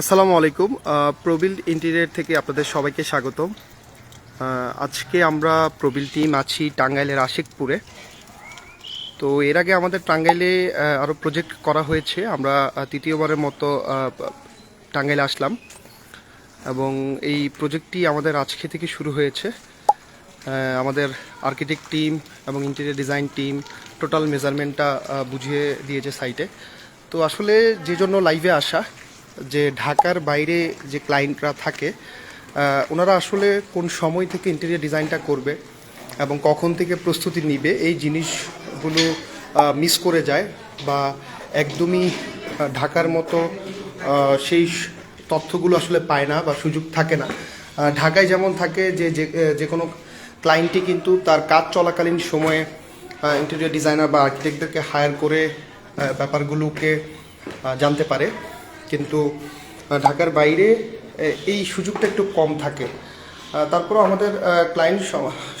আসসালামু আলাইকুম প্রবিল ইন্টেরিয়ার থেকে আপনাদের সবাইকে স্বাগতম। আজকে আমরা প্রবিল টিম আছি টাঙ্গাইলের আশিকপুরে। তো এর আগে আমাদের টাঙ্গাইলে আরও প্রজেক্ট করা হয়েছে। আমরা তৃতীয়বারের মতো টাঙ্গাইলে আসলাম। এবং এই প্রজেক্টটি আমাদের আজকে থেকে শুরু হয়েছে। আমাদের আর্কিটেক্ট টিম এবং ইন্টেরিয়ার ডিজাইন টিম টোটাল মেজারমেন্টটা বুঝিয়ে দিয়েছে সাইটে তো আসলে যে জন্য লাইভে আসা যে ঢাকার বাইরে যে ক্লায়েন্টরা থাকে ওনারা আসলে কোন সময় থেকে ইন্টেরিয়ার ডিজাইনটা করবে এবং কখন থেকে প্রস্তুতি নিবে, এই জিনিসগুলো মিস করে যায় বা একদমই ঢাকার মতো সেই তথ্যগুলো আসলে পায় না বা সুযোগ থাকে না। ঢাকায় যেমন থাকে যে, যে- কোনো ক্লায়েন্টই কিন্তু তার কাজ চলাকালীন সময়ে ইন্টেরিয়ার ডিজাইনার বা আর্কিটেক্টদেরকে হায়ার করে ব্যাপারগুলোকে জানতে পারে। কিন্তু ঢাকার বাইরে এই সুযোগটা একটু কম থাকে। আহ, তারপরেও আমাদের ক্লায়েন্ট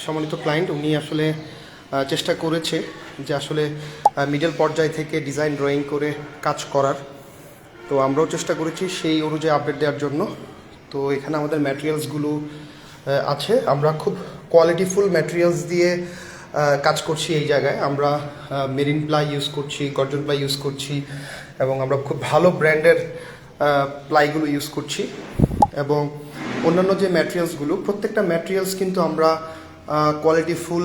সম্মানিত ক্লায়েন্ট উনি আসলে চেষ্টা করেছে যে আসলে মিডল পর্যায় থেকে ডিজাইন ড্রয়িং করে কাজ করার। তো আমরাও চেষ্টা করেছি সেই অনুযায়ী আপডেট দেওয়ার জন্য। তো এখানে আমাদের ম্যাটেরিয়ালসগুলো আছে। আমরা খুব কোয়ালিটিফুল ম্যাটেরিয়ালস দিয়ে কাজ করছি এই জায়গায়। আমরা মেরিন প্লাই ইউজ করছি, গর্জন প্লাই ইউজ করছি, এবং আমরা খুব ভালো ব্র্যান্ডের প্লাইগুলো ইউজ করছি। এবং অন্যান্য যে ম্যাটেরিয়ালসগুলো, প্রত্যেকটা ম্যাটেরিয়ালস কিন্তু আমরা কোয়ালিটি ফুল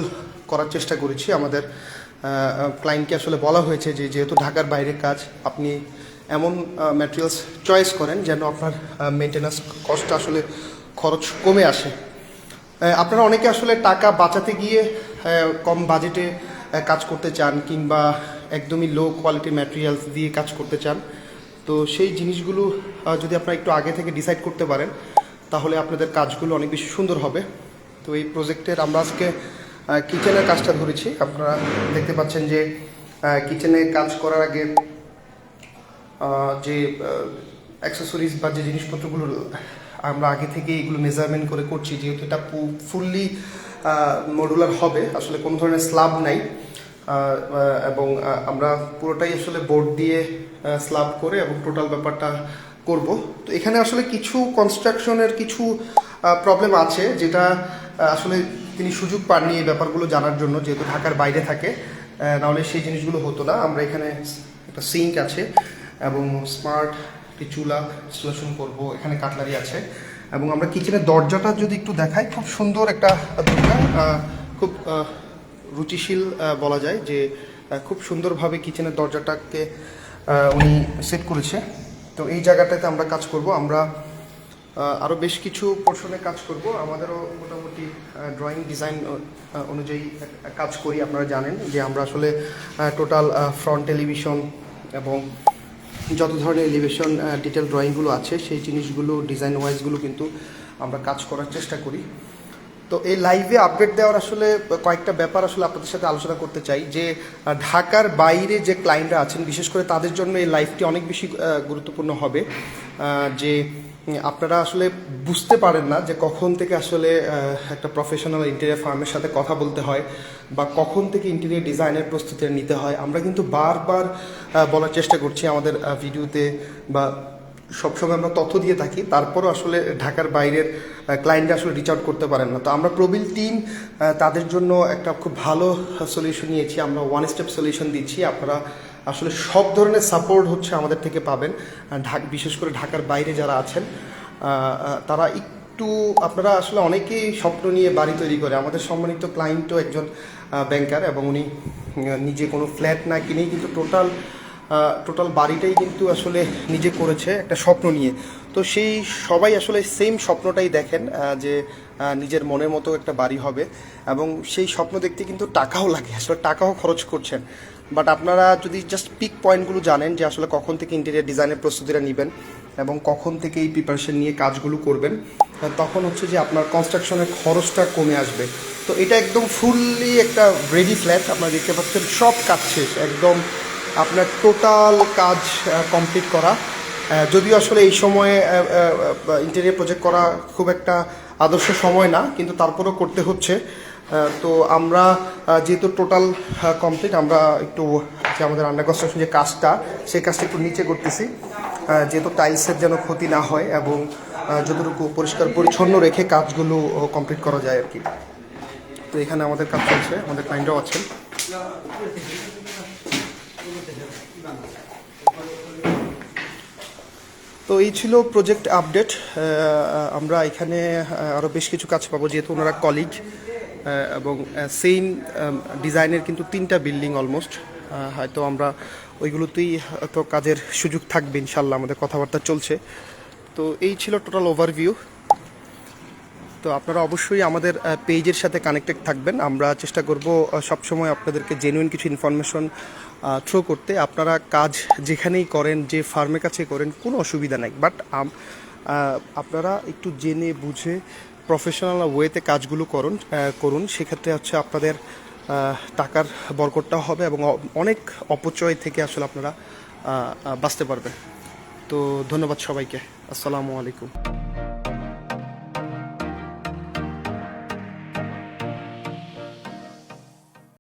করার চেষ্টা করেছি। আমাদের ক্লায়েন্টকে আসলে বলা হয়েছে যে, যেহেতু ঢাকার বাইরে কাজ, আপনি এমন ম্যাটেরিয়ালস চয়েস করেন যেন আপনার মেনটেন্যান্স কস্ট আসলে খরচ কমে আসে। আপনারা অনেকে আসলে টাকা বাঁচাতে গিয়ে কম বাজেটে কাজ করতে চান কিংবা একদমই লো কোয়ালিটি ম্যাটেরিয়ালস দিয়ে কাজ করতে চান, তো সেই জিনিসগুলো যদি আপনারা একটু আগে থেকে ডিসাইড করতে পারেন, তাহলে আপনাদের কাজগুলো অনেক বেশি সুন্দর হবে। তো এই প্রজেক্টের আমরা আজকে কিচেনের কাজটা ধরেছি। আপনারা দেখতে পাচ্ছেন যে কিচেনে কাজ করার আগে যে অ্যাক্সেসরিজ বা যে জিনিসপত্রগুলো আমরা আগে থেকে এগুলো মেজারমেন্ট করে করছি, যেহেতু এটা ফুললি মডুলার হবে, আসলে কোনো ধরনের স্ল্যাব নাই। এবং আমরা পুরোটাই আসলে বোর্ড দিয়ে স্ল্যাব করে এবং টোটাল ব্যাপারটা করব। তো এখানে আসলে কিছু কনস্ট্রাকশনের কিছু প্রবলেম আছে, যেটা আসলে তিনি সুযোগ পাননি এই ব্যাপারগুলো জানার জন্য, যেহেতু ঢাকার বাইরে থাকে। নাহলে সেই জিনিসগুলো হতো না। আমরা এখানে একটা সিঙ্ক আছে এবং স্মার্ট একটি চুলা ইনস্টলেশন করব, এখানে কাটলারি আছে। এবং আমরা কিচেনের দরজাটা যদি একটু দেখাই, খুব সুন্দর একটা দরজা খুব রুচিশীল বলা যায় যে খুব সুন্দরভাবে কিচেনের দরজাটাকে উনি সেট করেছে। তো এই জায়গাটাতে আমরা কাজ করব। আমরা আরও বেশ কিছু পোর্শনে কাজ করব। আমাদেরও মোটামুটি ড্রয়িং ডিজাইন অনুযায়ী কাজ করি, আপনারা জানেন যে আমরা আসলে টোটাল ফ্রন্ট টেলিভিশন এবং যত ধরনের এলিভেশন ডিটেল ড্রয়িংগুলো আছে, সেই জিনিসগুলো ডিজাইন ওয়াইজগুলো কিন্তু আমরা কাজ করার চেষ্টা করি। তো এই লাইভে আপডেট দেওয়ার আসলে কয়েকটা ব্যাপার আসলে আপনাদের সাথে আলোচনা করতে চাই। যে ঢাকার বাইরে যে ক্লায়েন্টরা আছেন, বিশেষ করে তাদের জন্য এই লাইভটি অনেক বেশি গুরুত্বপূর্ণ হবে। যে, আপনারা আসলে বুঝতে পারেন না যে কখন থেকে আসলে একটা প্রফেশনাল ইন্টেরিয়ার ফার্মের সাথে কথা বলতে হয় বা কখন থেকে ইন্টেরিয়ার ডিজাইনের প্রস্তুতি নিতে হয়। আমরা কিন্তু বারবার বলার চেষ্টা করছি আমাদের ভিডিওতে বা সবসময় আমরা তথ্য দিয়ে থাকি, তারপরও আসলে ঢাকার বাইরের ক্লায়েন্টরা আসলে রিচ আউট করতে পারেন না। তো আমরা প্রবীল টিম তাদের জন্য একটা খুব ভালো সলিউশন নিয়েছি। আমরা ওয়ান স্টেপ সলিউশন দিচ্ছি। আপনারা আসলে সব ধরনের সাপোর্ট হচ্ছে আমাদের থেকে পাবেন। ঢাক, বিশেষ করে ঢাকার বাইরে যারা আছেন তারা একটু, আপনারা আসলে অনেকেই স্বপ্ন নিয়ে বাড়ি তৈরি করে। আমাদের সম্মানিত ক্লায়েন্টও একজন ব্যাংকার এবং উনি নিজে কোনো ফ্ল্যাট না কিনেই কিন্তু টোটাল টোটাল বাড়িটাই কিন্তু আসলে নিজে করেছে একটা স্বপ্ন নিয়ে। তো সেই সবাই আসলে সেম স্বপ্নটাই দেখেন যে নিজের মনের মতো একটা বাড়ি হবে এবং সেই স্বপ্ন দেখতে কিন্তু টাকাও লাগে, আসলে টাকাও খরচ করছেন। বাট আপনারা যদি জাস্ট পিক পয়েন্টগুলো জানেন যে আসলে কখন থেকে ইন্টেরিয়ার ডিজাইনের প্রস্তুতিটা নেবেন এবং কখন থেকে এই প্রিপারেশন নিয়ে কাজগুলো করবেন তখন হচ্ছে যে আপনার কনস্ট্রাকশনের খরচটা কমে আসবে। তো এটা একদম ফুললি একটা রেডি ফ্ল্যাট আপনারা দেখতে পাচ্ছেন, সব কাজ শেষ, একদম আপনার টোটাল কাজ কমপ্লিট করা। যদিও আসলে এই সময়ে ইন্টেরিয়ার প্রজেক্ট করা খুব একটা আদর্শ সময় না, কিন্তু তারপরেও করতে হচ্ছে। তো আমরা যেহেতু টোটাল কমপ্লিট আমরা একটু, যে আমাদের আন্ডার কনস্ট্রাকশন যে কাজটা, সেই কাজটা একটু নিচে করতেছি। যেহেতু টাইলসের যেন ক্ষতি না হয় এবং যতটুকু পরিষ্কার পরিচ্ছন্ন রেখে কাজগুলো কমপ্লিট করা যায় আর কি। তো এখানে আমাদের কাজ চলছে, আমাদের ক্লায়েন্টরাও আছেন। তো এই ছিল প্রজেক্ট আপডেট আমরা এখানে আরও বেশ কিছু কাজ পাবো, যেহেতু ওনারা কলিগ এবং সেম ডিজাইনের কিন্তু তিনটা বিল্ডিং অলমোস্ট হয়তো আমরা ওইগুলোতেই তো কাজের সুযোগ থাকবে, ইনশাল্লাহ আমাদের কথাবার্তা চলছে। তো এই ছিল টোটাল ওভারভিউ তো আপনারা অবশ্যই আমাদের পেজের সাথে কানেক্টেড থাকবেন। আমরা চেষ্টা করব সবসময় আপনাদেরকে জেনুইন কিছু ইনফরমেশন থ্রো করতে। আপনারা কাজ যেখানেই করেন, যে ফার্মের কাছে করেন, কোনো অসুবিধা নাই। বাট আপনারা একটু জেনে বুঝে প্রফেশনাল ওয়েতে কাজগুলো করুন করুন। সেক্ষেত্রে হচ্ছে আপনাদের টাকার বরকটটাও হবে এবং অনেক অপচয় থেকে আসলে আপনারা বাঁচতে পারবেন। তো ধন্যবাদ সবাইকে। আসসালামু আলাইকুম।